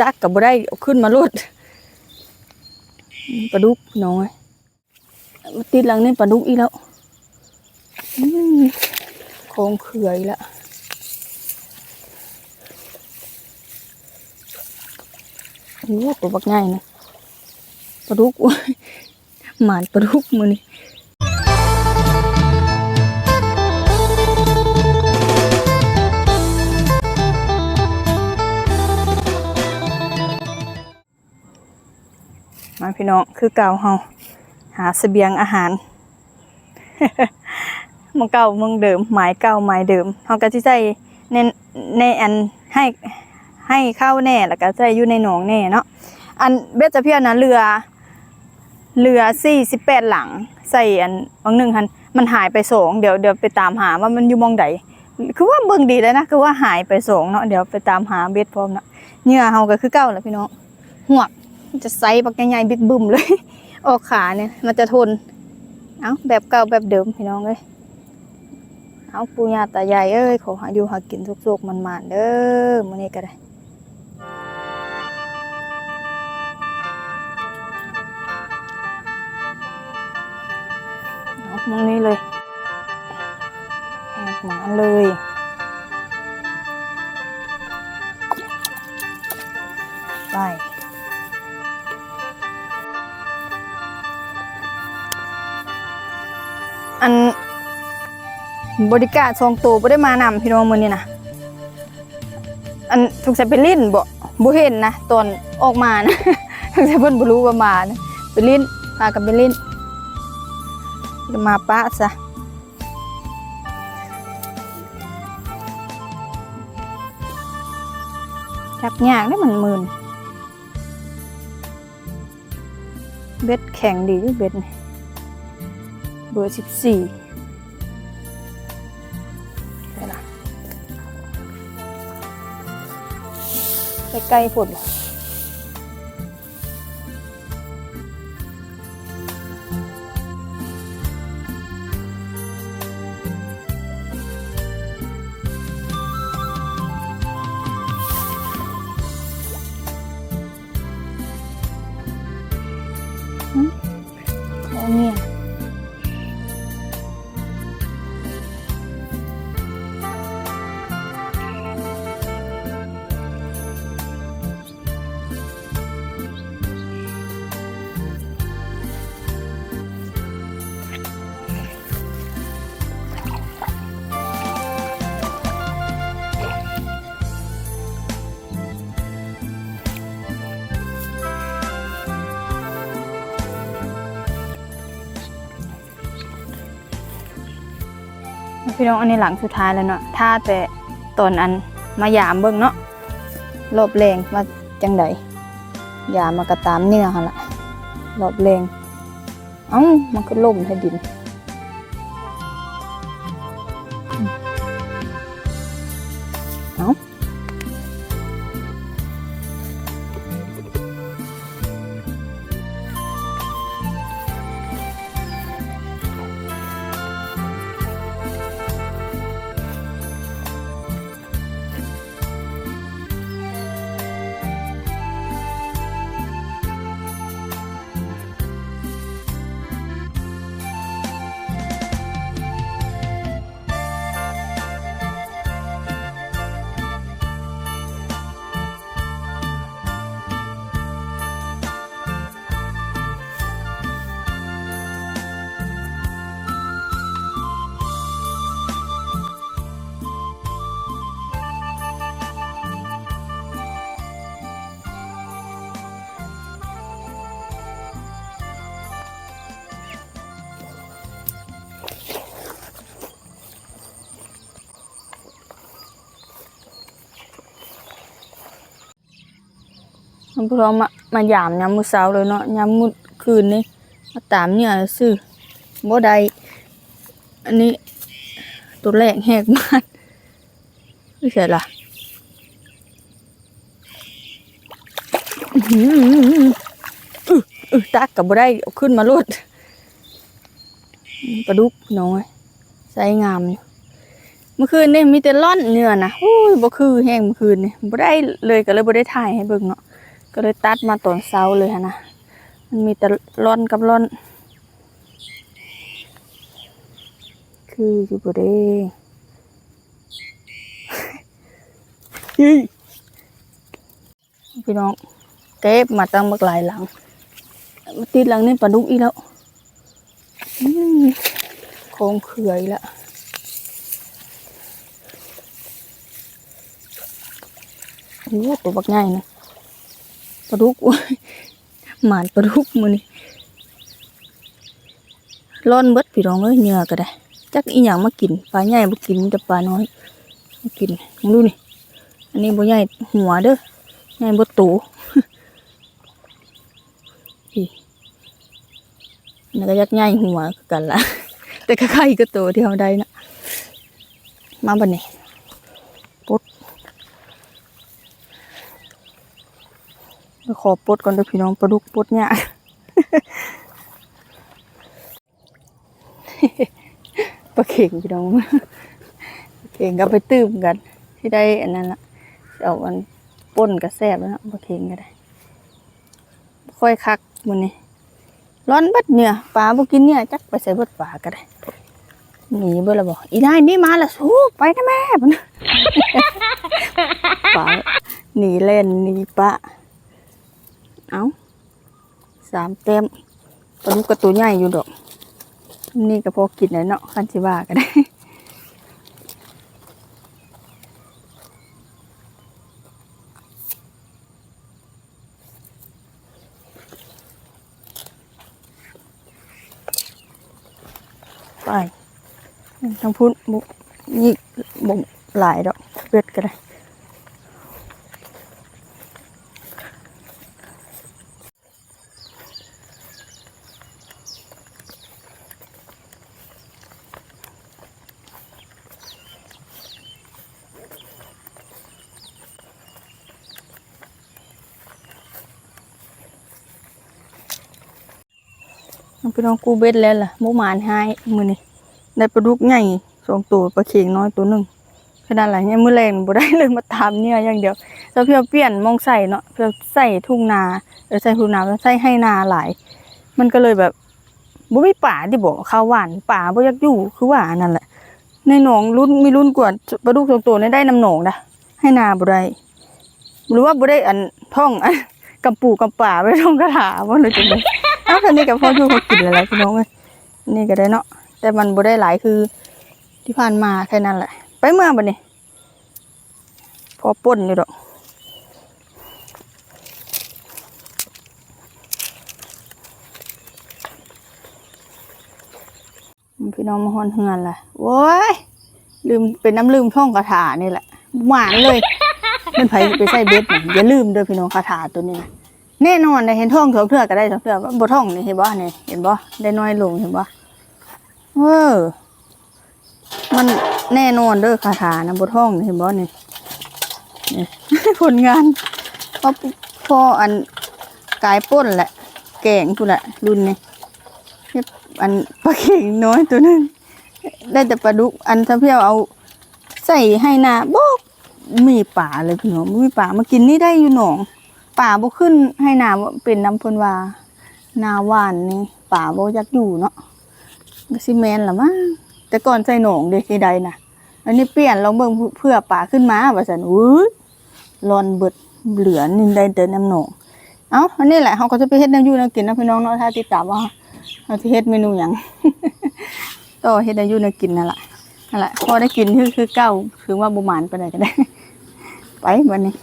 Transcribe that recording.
ตักกับบ่ได้เอาขึ้นมาลดปลาดุกน้อยมาติดหลังนี่ปลาดุกอีกแล้วโคงเขื่อยละโอ้ตัวบักง่ายนะปลาดุกหมานปลาดุกมือนี่ มาพี่น้องคือเก่าเฮาหาเสบียงอาหารเมืองเก่าเมืองเดิมหมายเก่าหมายเดิมเฮาก็สิใส่ในในอันให้ให้เข้าแน่แล้วก็ใส่อยู่ในหนองแน่เนาะอันเบ็ดจะเพียนะเรือเรือ48หลังใส่อันบางหนึ่งหันมันหายไปสองเดี๋ยวเดี๋ยวไปตามหาว่ามันอยู่มองใดคือว่าเบิ่งดีแล้วนะคือว่าหายไปสองเนาะเดี๋ยวไปตามหาเบ็ดพร้อมเนาะเหงื่อเฮาก็คือเก่าแหละพี่น้องหวกมัน จะไซส์ปักใหญ่ๆบิ๊กบึ้มเลย ออกขาเนี่ย มันจะทน เอาแบบเก่าแบบเดิมพี่น้องเลยเอาปูยาตายายเอ้ยขอหาอยู่หากินสุกๆมันๆเด้อมื้อนี้ก็ได้เอามื้อนี้เลยแหกหมาเลยไป บริการทรงตัวบ่ได้มานำพี่น้องมื้อนี้นะอันสงสัยเป็นลิ้นบ่บ่เห็นนะตอนออกมานะสงสัยเพิ่นบ่รู้ว่ามานะเป็นลิ้นพากันเป็นลิ้นจะมาปะซะจับยากได้มันมื่นเบ็ดแข็งดีอยู่เบ็ดเบอร์สิบสี่ ใกล้ๆฝน พี่น้องอันนี้หลังสุดท้ายแล้วเนาะถ้าแต่ตอนอันมายามเบิ่งเนาะรอบแรงมาจังไดยามากระตามเนื้อหั่นละรอบแรงเอ้ามันก็ล่มให้ดิน มันพวกเรามามายามยามมือเช้าเลยเนาะยามมือคืนนี่มาตามเนี่ยซื้อบ่ได้อันนี้ ตัวแรกแหกมานไม่ใช่ล่ะอือหืออือตักกับบ่ได้เอาขึ้นมาโลดปลาดุกน้อยใส่งามอยู่เมื่อคืนนี่มีแต่ร่อนเนื้อนะโอ้ยบ่คือแห้งเมื่อคืนนี่บ่ได้เลยก็เลยบ่ได้ถ่ายให้เบิ่งเนาะ ก็เลยตัดมาตอนเช้าเลยนะมันมีแต่ร่อนกับร่อน คืออยู่บ่ได้พี่น้องเก็บมาตั้งบักหลายหลังมาติดหลังนี่ปลาดุกอีกแล้วอืมโคงเขื่อยล้วโอ้ตัวบักง่ายนะ ลาดุกหมานปลาดุกมือนี่ร้อนเบิดพี่น้องเอ้ยเหงื่อก็ได้ จักอีหยังมากินปลาใหญ่บ่กินแต่ปลาน้อยมากินมึงดูนี่อันนี้บ่ใหญ่หัวเด้อใหญ่บ่โตพี่นี่ก็ยักใหญ่หัวกันละแต่ก็ไข่ก็โตที่เฮาได้นะมาบัดนี้ปลดไป ขอปลดก่อนเด้อพี่น้องปลาดุกปลดยากปลาเข่งพี่น้องปลาเข่งก็ไปตื้มกัน ที่ได้อันนั้นละเอาอันป่นกระแซบแล้วนะปลาเข่งก็ได้ ค่อยคักมันนี่ร้อนบัดเนี่ยปลาบ่กินเนี่ยจักไปใส่บัดปลาก็ได้หนีเบ่ละบอกอีนายนี่มาละสู้ไปนะแม่พุ่นปลาหนีเล่นหนีปะ เอาสามเต็มปลาลูกกระตัวใหญ่อยู่ดอก นี่ก็พอกินแล้วเนาะคันสิว่าก็ได้ไปทั้งพุ้นบุยี่บ่หลายดอกเบ็ดก็ได้ พี่น้องกูเบ็ดแล้วล่ะมูหมานหายมือนี่ได้ปลาดุกใหญ่สองตัวปลาเข็งน้อยตัวหนึ่งขนาดไหนเนี่ยมือแรงบ่ได้เลยมาตามเนี่ยอย่างเดียวแล้วเพี่เอเปลี่ยนมองใส่เนาะเพี่เอใส่ทุ่งนาเออใส่ทุ่งนาแล้วใส่ให้นาหลาย มันก็เลยแบบบ่มีป่าที่บอกข้าวหวานป่าบ่อยากอยู่คือว่านั่นแหละ ในหนองรุ่นมีรุ่นกว่าปลาดุกสองตัวในได้น้ำหนองนะให้นาบ่ได้หรือว่าบ่ได้อันท่องอันกำปูกำป่าไว้ท่องกระถาบ่เลยจังได๋ อ้าวคันนี้กับพ่ออยู่เขากินอะไรพี่น้องเอ้ยนี่ก็ได้เนาะแต่มันบ่ได้หลายคือที่ผ่านมาแค่นั้นแหละ ไปเมื่อบัดนี้พอป่นอยู่ดอกพี่น้องมาฮอนเฮือนละโว้ยลืมเป็นน้ำลืมท่องคาถานี่แหละหวานเลยเป็นไผไปใส่เบ็ดอย่าลืมเด้อพี่น้องคาถาตัวนี้นะ แน่นอนได้เห็นท่องเถื่อเถื่อก็ได้เถื่อเถื่อบ่ท่องนี่เห็นบ่นี่เห็นบ่ได้น้อยลงเห็นบ่เออมันแน่นอนเด้อคาถานะบ่ท่องนี่เห็นบ่นี่นี่ผลงานพอพออันกายป้นแหละ แกงพุ่นแหละรุ่นนี้อันปลาเข่งน้อยตัวนึงได้แต่ปลาดุกอันถ้าเพียวเอาใส่ให้นาบ่มีป่าเลยพี่น้องมีป่ามากินนี่ได้อยู่หนอง ป่าบ่ขึ้นให้นาเป็นน้ำพนวานาหวานนี่ป่าบ่อยากอยู่เนาะก็สิแม่นล่ะมั้งแต่ก่อนใส่หนองเด้ที่ใดนะอันนี้เปลี่ยนลองเบิ่งเพื่อป่าขึ้นมาว่าซั่นอุ้ยรอนเบิดเหลือนี่ได้แต่น้ำหนองเอ้าอันนี้แหละเฮาก็จะไปเฮ็ดนวอยู่แนวกินนะพี่น้องเนาะถ้าติดตามว่าเฮาสิเฮ็ดเมนูหยังก็เฮ็ดนวอยู่แนวกินนั่นแหละนั่นแหละพอได้กินคือคือเก่าถือว่าบ่หมานไปานก็ได้ ไปบัดนี้